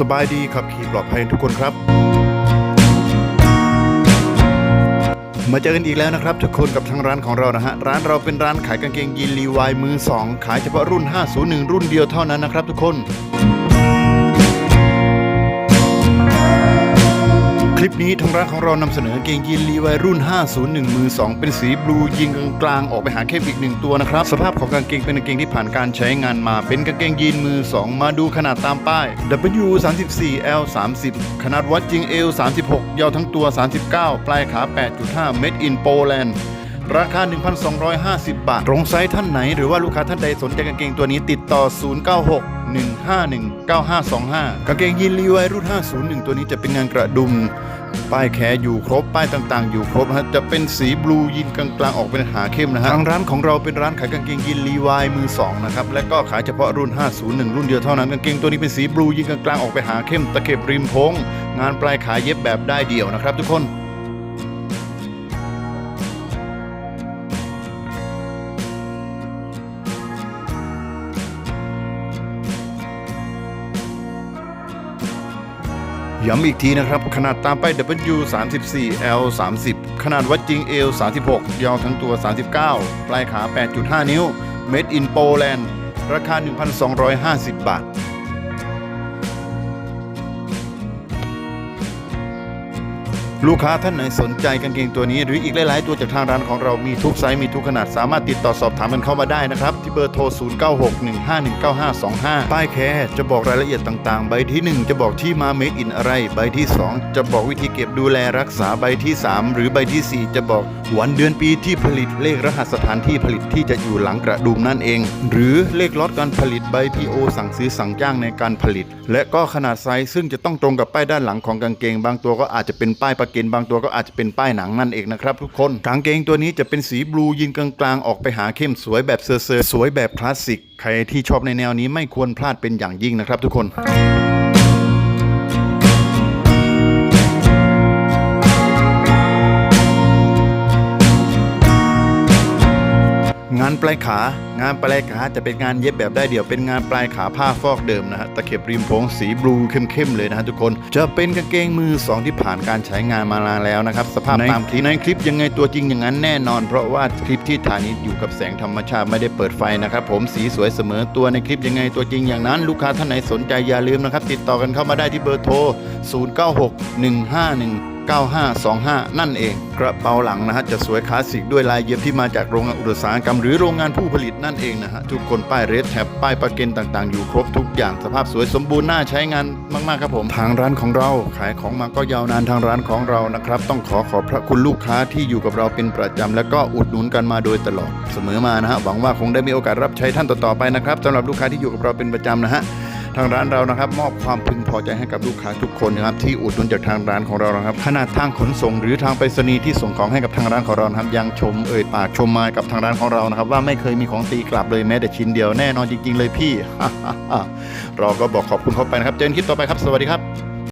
สบายดีขับขี่ปลอดภัยทุกคนครับ มาเจอกันอีกแล้วนะครับ ทุกคนกับทางร้านของเรานะฮะ ร้านเราเป็นร้านขายกางเกงยีนลีวายมือ 2 ขายเฉพาะรุ่น 501 รุ่นเดียวเท่านั้นนะครับทุกคน ลิปนี้ทางร้านของเรานำเสนอเกงยีนลีวายรุ่น 501 มือ 2 เป็นสีบลูยิงกลางๆออกไปหาเข้มอีกหนึ่งตัวนะครับ สภาพของกางเกงเป็นกางเกงที่ผ่านการใช้งานมา เป็นกางเกงยีนมือ 2 มาดูขนาดตามป้าย W 34 L 30ขนาดวัดจริง L 36 ยาวทั้งตัว 39 ปลายขา 8.5 Made in Poland ราคา 1,250 บาท ตรงไซส์ท่านไหน หรือว่าลูกค้าท่านใดสนใจกางเกงตัวนี้ติดต่อ 096 151 9525 กางเกงยีนลีวายรุ่น 501 ตัวนี้จะเป็นงานกระดุม ป้ายแขอยู่ครบ ป้ายต่างๆ อยู่ครบนะฮะ จะเป็นสีบลูยีนกลางๆ ออกเป็นหาเข้มนะฮะ ทางร้านของเราเป็นร้านขายกางเกงยีนลีวายมือ 2 นะครับ และก็ขายเฉพาะรุ่น 501 รุ่นเดียวเท่านั้น กางเกงตัวนี้เป็นสีบลูยีนกลางๆ ออกไปหาเข้ม ตะเข็บริมโพงงานปลายขาเย็บแบบได้เดี่ยวนะครับทุกคน ย้ำอีกทีนะครับ ขนาดตามป้าย W 34 L 30ขนาดวัดจริง L 36ยาวทั้งตัว 39 ปลายขา 8.5 นิ้ว Made in Poland ราคา 1,250 บาท ลูกค้าท่านไหนสนใจกางเกงตัวนี้ หรืออีกหลาย ๆ ตัวจากทางร้านของเรามีทุกไซส์มีทุกขนาดสามารถติดต่อสอบถามกันเข้ามาได้นะครับ ที่เบอร์โทร 0961519525 ป้ายแคร์จะบอกรายละเอียดต่าง ๆ ใบที่ 1 จะบอกที่มาเมดอินอะไร ใบที่ 2 จะบอกวิธีเก็บดูแลรักษาใบที่ 3 หรือใบทีสี่4 จะบอก วันเดือนปีที่ผลิตเลขรหัสสถานที่ผลิตที่จะอยู่หลังกระดุมนั่นเอง หรือเลขล็อตการผลิตใบ PO สั่งซื้อสั่งจ้างในการผลิต และก็ขนาดไซส์ซึ่งจะต้องตรงกับป้ายด้านหลังของกางเกง บางตัวก็อาจจะเป็นป้ายประกินบางตัวก็อาจจะเป็นป้ายหนังนั่นเองนะครับทุกคนกางเกงตัวนี้จะเป็นสีบลูยินกลางๆออกไปหาเข้มสวยแบบเซอร์ๆสวยแบบคลาสสิกใครที่ชอบในแนวนี้ไม่ควรพลาดเป็นอย่างยิ่งนะครับทุกคน ปลายขางานปลายขาจะเป็นงานเย็บแบบได้เดี่ยวเป็นงานปลายขาผ้าฟอกเดิมนะฮะตะเข็บริมโพงสีบลูเข้มๆเลยนะฮะทุกคนจะเป็นกางเกงมือสองที่ผ่านการใช้งานมานานแล้วนะครับสภาพตามคลิปในคลิปยังไงตัวจริงอย่างนั้นแน่นอน เพราะว่าคลิปที่ถ่ายนี้อยู่กับแสงธรรมชาติไม่ได้เปิดไฟนะครับผมสีสวยเสมอตัวในคลิปยังไงตัวจริงอย่างนั้น ลูกค้าท่านไหนสนใจอย่าลืมนะครับติดต่อกันเข้ามาได้ที่เบอร์โทร 096151 9525 นั่นเอง กระเป๋าหลังนะฮะจะสวยคลาสสิกด้วยลายเย็บที่มาจากโรงงานอุตสาหกรรมหรือโรงงานผู้ผลิตนั่นเองนะฮะทุกคนป้ายเรดแท็บป้ายประเกนต่างๆ อยู่ครบทุกอย่างสภาพสวยสมบูรณ์น่าใช้งานมากๆครับผมทางร้านของเราขายของมาก็ยาวนานทางร้านของเรานะครับ ต้องขอขอบพระคุณลูกค้าที่อยู่กับเราเป็นประจำและก็อุดหนุนกันมาโดยตลอด เสมอมานะฮะหวังว่าคงได้มีโอกาสรับใช้ท่านต่อๆไปนะครับสำหรับลูกค้าที่อยู่กับเราเป็นประจำนะฮะ ทางร้านเรานะครับ มอบความพึงพอใจให้กับลูกค้าทุกคนนะครับที่อุดหนุนจากทางร้านของเรานะครับขนาดทางขนส่ง หรือทางไปรษณีย์ที่ส่งของให้กับทางร้านของเรานะครับยังชมเอ่ยปากชมมากับทางร้านของเรานะครับ ว่าไม่เคยมีของตีกลับเลยแม้แต่ชิ้นเดียวแน่นอนจริง ๆ เลยพี่ เราก็บอกขอบคุณเขาไปนะครับ เจอกันคลิปต่อไปครับ สวัสดีครับ